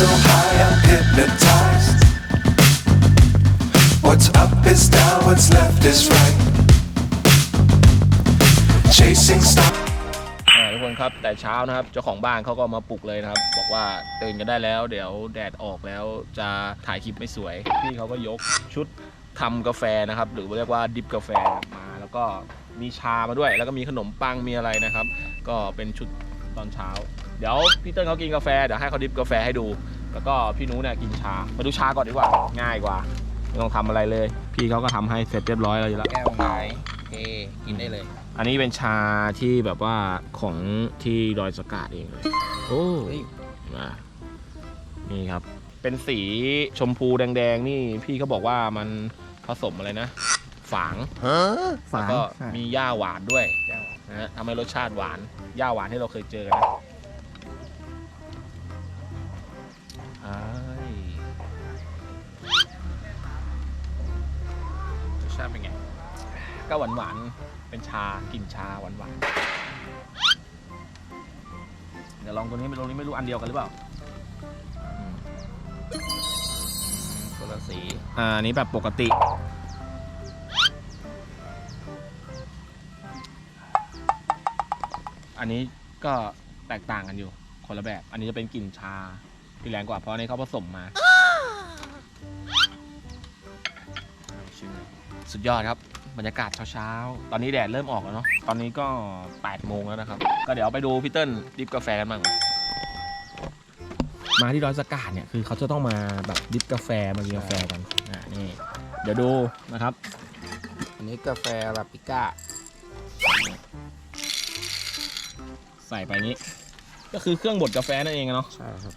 so high, I'm hypnotized. What's up is down, what's left is right. Chasing stars. ทุกคนครับแต่เช้านะครับเจ้าของบ้านเขาก็มาปลุกเลยนะครับ บอกว่าตื่นกันได้แล้ว เดี๋ยวแดดออกแล้วจะถ่ายคลิปไม่สวยพี่เขาก็ยกชุดทำกาแฟนะครับ หรือเรียกว่าดิบกาแฟมา แล้วก็มีชามาด้วย แล้วก็มีขนมปังมีอะไรนะครับ ก็เป็นชุดตอนเช้า เดี๋ยวพี่เติ้ลเขากินกาแฟเดี๋ยวให้เขาดิบกาแฟให้ดู แล้วก็พี่นุเนี่ยกินชา มาดูชาก่อนดีกว่า ง่ายกว่า ไม่ต้องทำอะไรเลย พี่เขาก็ทำให้เสร็จเรียบร้อยแล้วอยู่แล้ว แก้วไม้เทกินได้เลย อันนี้เป็นชาที่แบบว่าของที่ดอยสะกาดเองเลย โอ้เฮ้ย มานี่ครับ เป็นสีชมพูแดงๆ นี่พี่เขาบอกว่ามันผสมอะไรนะ ฝาง ฝาแล้วก็ใช่มีหญ้าหวานด้วยนะฮะทำให้รสชาติหวานหญ้าหวานที่เราเคยเจอกันนะ ชาติเป็นไง ก็หวานหวานๆเป็นชากลิ่นชาหวานหวานๆเดี๋ยวลองตัวนี้ไม่ลองนี้ไม่รู้อันเดียวกันหรือเปล่าอืมคนละสี อ่าอันนี้แบบปกติ อันนี้ก็แตกต่างกันอยู่คนละแบบ อันนี้จะเป็นกลิ่นชาที่แรงกว่าเพราะอันนี้เขาผสมมา สุดยอดครับบรรยากาศเช้าๆ ตอนนี้แดดเริ่มออกแล้วเนาะ ตอนนี้ก็8โมงแล้วนะครับ ก็เดี๋ยวไปดูพี่เติ้ลดิฟกาแฟกันบ้างมาที่ดอยสะกาดเนี่ยคือเขาจะต้องมาแบบดิฟกาแฟมากินกาแฟกันอ่านี่เดี๋ยวดูนะครับ อันนี้กาแฟลาปิก้า ใส่ไปนี้ ก็คือเครื่องบดกาแฟนั่นเองอะเนาะ ใช่ครับ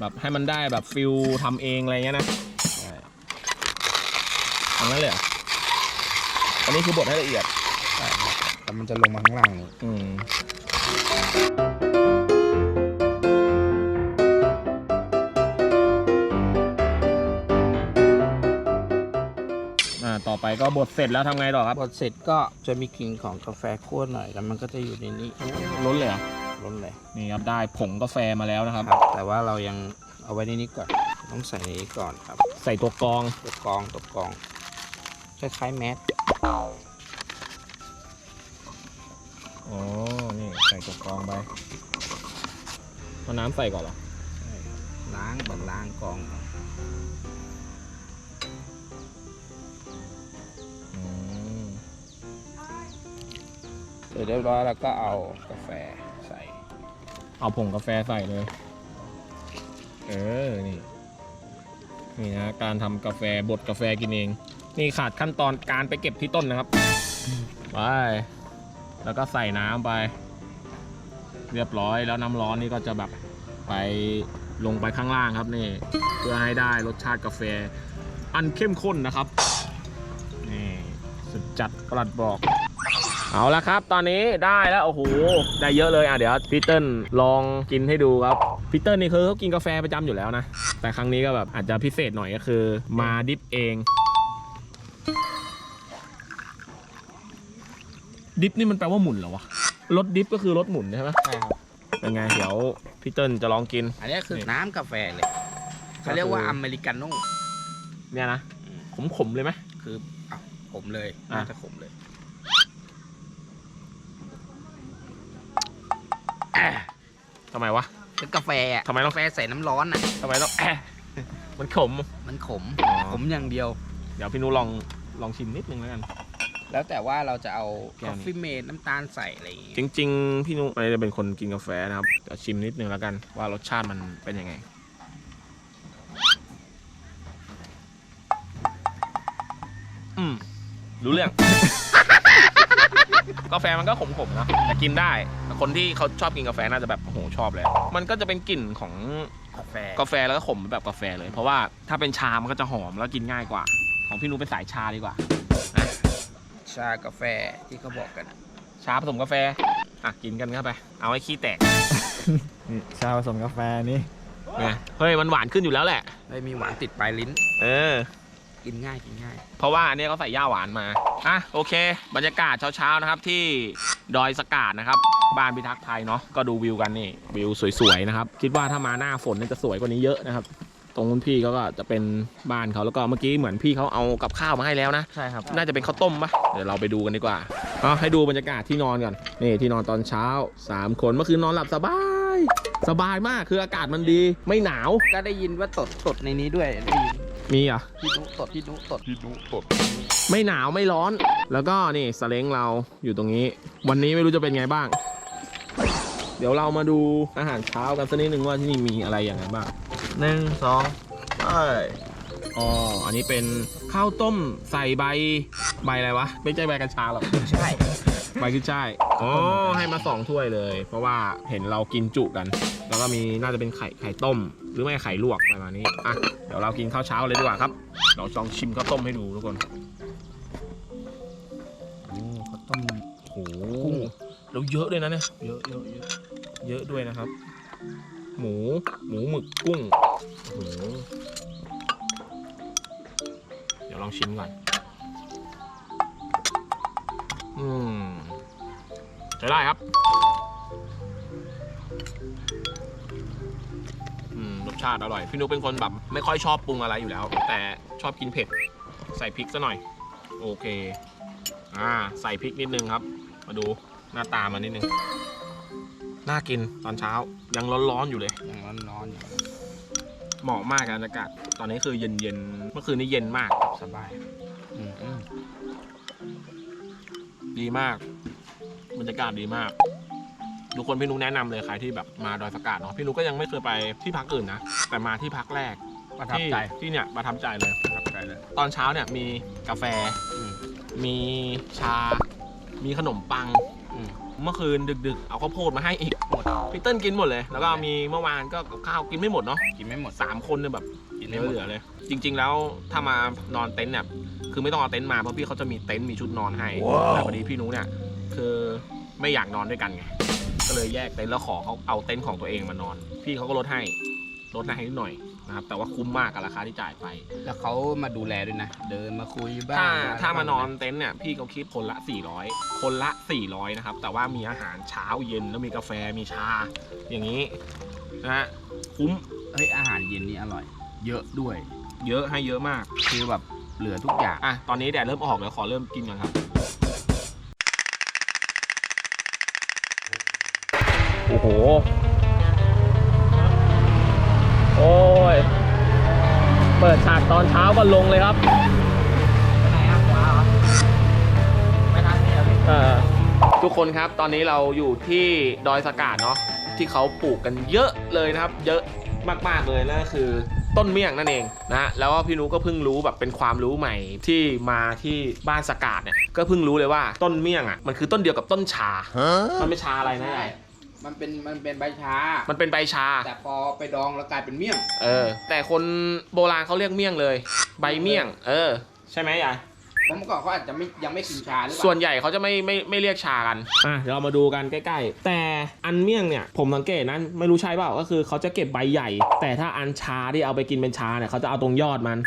แบบให้มันได้แบบฟิลทำเองอะไรเงี้ยนะทำนั้นเลยเหรอ อันนี้คือบดให้ละเอียด ใช่ครับแต่มันจะลงมาข้างล่างนี่อืม อ่า ต่อไปก็บดเสร็จแล้วทำไงต่อครับ บดเสร็จก็จะมีกลิ่นของกาแฟคั่วหน่อย แล้วมันก็จะอยู่ในนี้ล้นเลยเหรอล้นเลยนี่ครับ ได้ผงกาแฟมาแล้วนะครับ ครับ แต่ว่าเรายังเอาไว้ในนี้ก่อน ต้องใส่ในนี้ก่อนครับใส่ตัวกรอง ตัวกรองตัวกรองคล้ายๆแมส อ๋อ นี่ใส่ตัวกรองไปเอาน้ำใส่ก่อนเหรอใช่ครับล้างบัดล้างกรองก่อนอืมเสร็จเรียบร้อยแล้วก็เอากาแฟใส่ เอาผงกาแฟใส่เลย เออ นี่ นี่นะ การทำกาแฟบดกาแฟกินเอง นี่ขาดขั้นตอนการไปเก็บที่ต้นนะครับ ไป แล้วก็ใส่น้ำไป เรียบร้อยแล้วน้ำร้อนนี่ก็จะแบบไปลงไปข้างล่างครับนี่ เพื่อให้ได้รสชาติกาแฟ อันเข้มข้นนะครับ นี่สุดจัดประหลัดบอก เอาละครับ ตอนนี้ได้แล้วโอ้โหได้เยอะเลยอะเดี๋ยวพีเติ้ลลองกินให้ดูครับพีเติ้ลนี่คือเขากินกาแฟประจำอยู่แล้วนะ แต่ครั้งนี้ก็แบบอาจจะพิเศษหน่อยก็คือ มาดิฟเอง ดิฟนี่มันแปลว่าหมุนเหรอวะรถดิฟก็คือรถหมุนใช่ไหมใช่ครับ เป็นไงเดี๋ยวพี่เติ้ลจะลองกิน อันนี้คือน้ำกาแฟเลยเขาเรียกว่าอเมริกาโน่เนี่ยนะขมๆเลยไหมคืออะขมเลยอะน่าจะขมเลยทำไมวะคือกาแฟอะทำไมต้องกาแฟใส่น้ำร้อนอะทำไมต้องแอะมันขม มันขมอ๋อขมอย่างเดียว เดี๋ยวพี่นุลองลองชิมนิดนึงแล้วกัน แล้วแต่ว่าเราจะเอาแก้กาวนี้แฟเมดน้ำตาลใส่อะไรอย่างงี้จริง ๆ พี่นุไม่ได้เป็นคนกินกาแฟนะครับเดี๋ยวชิมนิดนึงแล้วกันว่ารสชาติมันเป็นยังไง อืมรู้เรื่อง กาแฟมันก็ขมๆนะแต่กินได้แต่คนที่เขาชอบกินกาแฟน่าจะแบบโอ้โหชอบเลยมันก็จะเป็นกลิ่นของกาแฟกาแฟแล้วก็ขมแบบกาแฟเลย เพราะว่าถ้าเป็นชามันก็จะหอมแล้วกินง่ายกว่า ของพี่นุเป็นสายชาดีกว่า ชากาแฟที่เขาบอกกันอะชาผสมกาแฟ อะ กินกันเข้าไป เอาให้ขี้แตกนี่ชาผสมกาแฟนี่ไงเฮ้ย มันหวานขึ้นอยู่แล้วแหละไม่มีหวานติดปลายลิ้น เออ กินง่ายกินง่าย เพราะว่าอันนี้เขาใส่ย่าหวานมา อะ โอเค บรรยากาศเช้าๆนะครับที่ดอยสะกาดนะครับ บ้านพิทักษ์ไทยเนาะ ก็ดูวิวกันนี่ วิวสวยๆนะครับ คิดว่าถ้ามาหน้าฝนเนี่ยจะสวยกว่านี้เยอะนะครับ ตรงคุณพี่เขาก็จะเป็นบ้านเขาแล้วก็เมื่อกี้เหมือนพี่เขาเอากับข้าวมาให้แล้วนะใช่ครับน่าจะเป็นข้าวต้มปะเดี๋ยวเราไปดูกันดีกว่าเอาให้ดูบรรยากาศที่นอนก่อนนี่ที่นอนตอนเช้า 3 คนเมื่อคืนนอนหลับสบาย สบายมากคืออากาศมันดีไม่หนาวก็ได้ยินว่าตดตดในนี้ด้วยได้ยินมีอะพี่นุตดพี่นุตดพี่นุตดไม่หนาวไม่ร้อน แล้วก็นี่สเล้งเราอยู่ตรงนี้ วันนี้ไม่รู้จะเป็นไงบ้าง เดี๋ยวเรามาดูอาหารเช้ากันสักนิดนึงว่าที่นี่มีอะไรอย่างไรบ้าง หนึ่งสองไปอ๋อ อันนี้เป็นข้าวต้มใส่ใบใบอะไรวะ ไม่ใช่ใบกัญชาหรอกใช่ ใบขึ้นช่ายอ๋อให้มาสองถ้วยเลย เพราะว่าเห็นเรากินจุกัน แล้วก็มีน่าจะเป็นไข่ไข่ต้ม หรือไม่ไข่ลวกประมาณนี้ อะ เดี๋ยวเรากินข้าวเช้าเลยดีกว่าครับ เราลองชิมข้าวต้มให้ดูทุกคนโอ้เขาต้มโอ้โหแล้วเยอะด้วยนะเนี่ย เยอะเยอะเยอะเยอะด้วยนะครับ หมู หมูหมึกกุ้งโอ้โหเดี๋ยวลองชิมก่อน อืมใช้ได้ครับ อืม รสชาติอร่อย พี่นุกเป็นคนแบบ ไม่ค่อยชอบปรุงอะไรอยู่แล้ว แต่ชอบกินเผ็ด ใส่พริกซะหน่อย โอเค อ่า ใส่พริกนิดนึงครับ มาดูหน้าตามันนิดนึง น่ากินตอนเช้ายังร้อนๆอยู่เลย ยังร้อนร้อนๆอยู่เหมาะมากกับบรรยากาศ ตอนนี้คือเย็นๆเมื่อคืนนี้เย็นมากสบายอืมอืมดีมากบรรยากาศดีมากทุกคนพี่นุกแนะนำเลยใครที่แบบมาดอยสะกาดเนาะพี่นุกก็ยังไม่เคยไปที่พักอื่นนะแต่มาที่พักแรกประทับที่ใจที่เนี่ยประทับใจเลยประทับใจเลย ตอนเช้าเนี่ยมีกาแฟอืมมีชา มีขนมปังอืม เมื่อคืนดึกๆ เอาข้าวโพดมาให้อีกหมดพี่เติ้ลกินหมดเลย แล้วก็มีเมื่อวานก็กับข้าวกินไม่หมดเนาะกินไม่หมดสามคนเนี่ยแบบกินเหไม่หมดลือๆเลย จริง ๆ แล้วถ้ามานอนเต็นท์เนี่ยคือไม่ต้องเอาเต็นท์มาเพราะพี่เขาจะมีเต็นท์มีชุดนอนให้แต่พอดีพี่นุ้เนี่ยคือไม่อยากนอนด้วยกันไงก็เลยแยกเต็นท์แล้วขอเขาเอาเต็นท์ของตัวเองมานอน พี่เขาก็ลดให้ลดให้นิดหน่อย นะครับแต่ว่าคุ้มมากกับราคาที่จ่ายไป แล้วเขามาดูแลด้วยนะ เดินมาคุยบ้างถ้าอะไรถ้ามานอนบ้งเต็นท์เนี่ยพี่เขาคิดคนละ 400 คนละ 400 นะครับ แต่ว่ามีอาหารเช้าเย็นแล้วมีกาแฟมีชา อย่างนี้นะฮะคุ้มเฮ้ยอาหารเย็นนี่อร่อย เยอะด้วย เยอะให้เยอะมาก คือแบบเหลือทุกอย่างอะตอนนี้แดดเริ่มออกแล้วขอเริ่มกินก่อนครับโอ้โหโอ้ ย เปิดฉากตอนเช้าก็ลงเลยครับไหนอะขวาเหรอไปทางนี้เหรอพี่เออทุกคนครับตอนนี้เราอยู่ที่ดอยสะกาดเนาะที่เขาปลูกกันเยอะเลยนะครับ เยอะมากๆเลยนั่นก็คือต้นเมี่ยงนั่นเองนะแล้วก็พี่นุก็เพิ่งรู้แบบเป็นความรู้ใหม่ที่มาที่บ้านสะกาดเนี่ยก็เพิ่งรู้เลยว่าต้นเมี่ยงอะมันคือต้นเดียวกับต้นชา มันไม่ชาอะไรนะยาย มันเป็นมันเป็นใบชา มันเป็นใบชา แต่พอไปดองแล้วกลายเป็นเมี่ยง เออ แต่คนโบราณเขาเรียกเมี่ยงเลย ใบเมี่ยง เออ ใช่ไหมยายผมเมื่อก่อนเขาอาจจะไม่ยังไม่กินชาหรือเปส่วล่านใหญ่เขาจะไม่ไม่ไม่เรียกชากัน อะเดี๋ยวเรามาดูกันใกล้ๆ แต่อันเมี่ยงเนี่ยผมสังเกตนั้นไม่รู้ใช่เปล่าก็คือเขาจะเก็บใบใหญ่ แต่ถ้าอันชาที่เอาไปกินเป็นชาเนี่ยเขาจะเอาตรงยอดมัน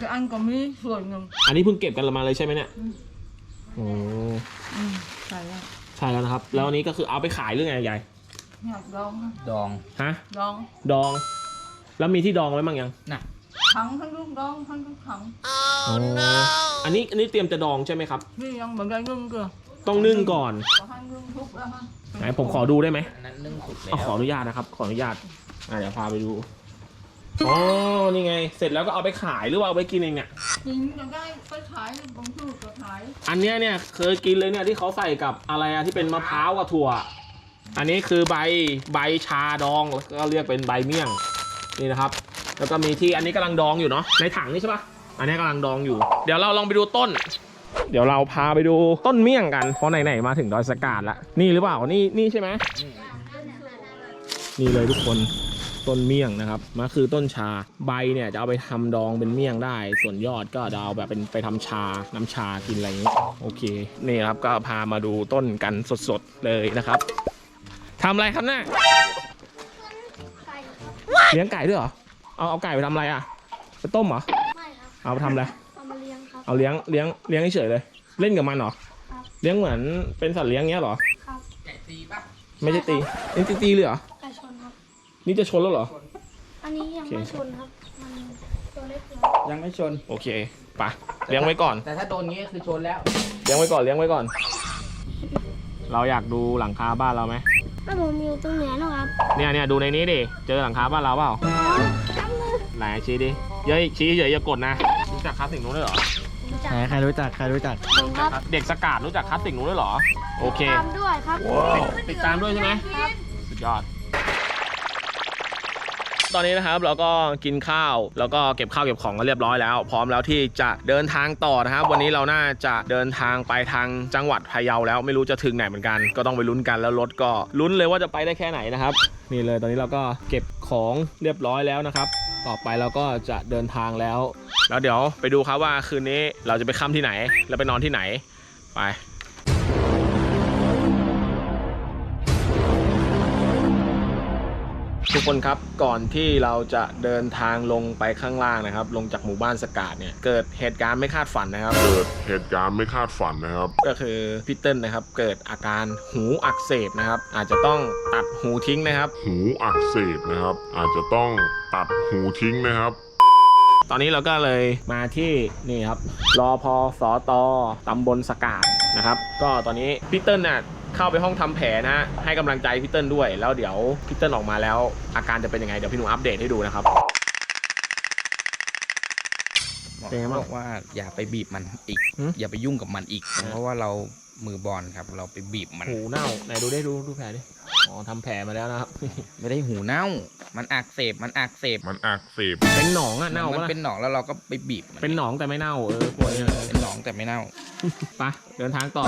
cái anh có mi sườn nhầm อันนี้เพิ่งเก็บกันมาเลยใช่ไหมเนี่ยอืมโอ้ ừ phải là ใช่แล้วนะครับ แล้วอันนี้ก็คือเอาไปขายหรือไงยาย nhạc đong ดอง ฮะ đong ดอง แล้วมีที่ดองไว้บ้างยัง thắng thắng lúc đong thắng lúc thắng อ๋ออันนี้อันนี้เตรียมจะดองใช่ไหมครับ vì anh bằng cái ngưng kìa ต้องนึ่งก่อน có hai ngưng thúc ra ha ไหนผมขอดูได้ไหมอันนั้นนึ่งสุกแล้เอาขอวอนุญาตนะครับ ขออนุญาต อะเดี๋ยวพาไปดู อ๋อ นี่ไง เสร็จแล้วก็เอาไปขายหรือว่าเอาไปกินเองเนี่ย chính là cái cái thái bằng thư của thái อันเนี้ยเนี่ยเคยกินเลยเนี่ยที่เขาใส่กับอะไรอะที่เป็นมะพร้าวกับถั่ว อันนี้คือใบใบชาดองแล้วก็เรียกเป็นใบเมี่ยงนี่นะครับ แล้วก็มีที่อันนี้กำลังดองอยู่เนาะในถังนี่ใช่ปะอันนี้กำลังดองอยู่ เดี๋ยวเราลองไปดูต้น เดี๋ยวเราพาไปดูต้นเมี่ยงกันเพราะไหนๆมาถึงดอยสกาดแล้วนี่หรือเปล่านี่นี่ใช่ไหมนี่เลยทุกคนต้นเมี่ยงนะครับมันคือต้นชาใบเนี่ยจะเอาไปทำดองเป็นเมี่ยงได้ ส่วนยอดก็จะเอาแบบเป็นไปทำชาน้ำชากินอะไรอย่างนี้โอเค นี่ครับก็พามาดูต้นกันสดๆเลยนะครับ ทำอะไรครับเนี่ยไก่ครับเลี้ยงไก่ด้วยเหรอ เอาเอาไก่ไปทำอะไรอะ ไปต้มเหรอ ไม่ครับเอาไปทำอะไร เอามาเลี้ยงครับ เอาเลี้ยงเลี้ยงเลี้ยงเฉยๆเลย เล่นกับมันเหรอ ครับเลี้ยงเหมือนเป็นสัตว์เลี้ยงเงี้ยเหรอ ครับไก่ตีปะไม่ใช่ตีนี่ตีตีเลยเหรอ ไก่ชนครับ นี่จะชนแล้วเหรอ อันนี้ยังโอเคไม่ชนครับ มันยังไม่ชน โอเคไปเลี้ยงไว้ก่อน แต่ถ้าโดนงี้ก็คือชนแล้ว เลี้ยงไว้ก่อนเลี้ยงไว้ก่อน เราอยากดูหลังคาบ้านเราไหม แม่ผมอยู่ตรงไหนนะครับเนี่ยเนี่ยดูในนี้ดิ เจอหลังคาบ้านเราเปล่าจำมือไหนชี้ดิเย้ยชี้เฉยอย่ากดนะ รู้จักคลาสสิกนู้นด้วยเหรอรู้จักไหนใครรู้จักใครรู้จัก ผมครับเด็กสกาดรู้จักคลาสสิกนู้นด้วยเหรอ โอเค ตามด้วยครับ ติดตามด้วยใช่ไหม สุดยอด ตอนนี้นะครับเราก็กินข้าว แล้วก็เก็บข้าวเก็บของกันเรียบร้อยแล้ว พร้อมแล้วที่จะเดินทางต่อนะครับ วันนี้เราน่าจะเดินทางไปทางจังหวัดพะเยาแล้วไม่รู้จะถึงไหนเหมือนกัน ก็ต้องไปลุ้นกันแล้วรถก็ลุ้นเลยว่าจะไปได้แค่ไหนนะครับนี่เลยตอนนี้เราก็เก็บของเรียบร้อยแล้วนะครับ ต่อไปเราก็จะเดินทางแล้ว แล้วเดี๋ยวไปดูครับว่าคืนนี้เราจะไปค่ำที่ไหน แล้วไปนอนที่ไหนไป ทุกคนครับก่อนที่เราจะเดินทางลงไปข้างล่างนะครับ ลงจากหมู่บ้านสกาดเนี่ยเกิดเหตุการณ์ไม่คาดฝันนะครับ เกิดเหตุการณ์ไม่คาดฝันนะครับ ก็คือพี่เติ้ลนะครับ เกิดอาการหูอักเสบนะครับ อาจจะต้องตัดหูทิ้งนะครับ หูอักเสบนะครับ อาจจะต้องตัดหูทิ้งนะครับตอนนี้เราก็เลยมาที่นี่ครับรอพอสอตอตำบลสกาดนะครับ ก็ตอนนี้พี่เติ้ลน่ะ เข้าไปห้องทำแผลนะฮะให้กำลังใจพี่เติ้ลด้วย แล้วเดี๋ยวพี่เติ้ลออกมาแล้ว อาการจะเป็นยังไงเดี๋ยวพี่หนูอัปเดตให้ดูนะครับหมอเป็นไงบ้างบอกว่าอย่าไปบีบมันอีกหืมอย่าไปยุ่งกับมันอีก เพราะว่าเรามือบอลครับ เราไปบีบมันหูเน่าไหนดูได้ดูดูแผลดิอ๋อทำแผลมาแล้วนะครับ ไม่ได้หูเน่า มันอักเสบมันอักเสบมันอักเสบเป็นหนองอะเน่ามันปะเป็นหนองแล้วเราก็ไปบีบมันเป็นหนองแต่ไม่เน่าเออปวดเนี่ยเป็นหนองแต่ไม่เน่าไปเดินทางต่อ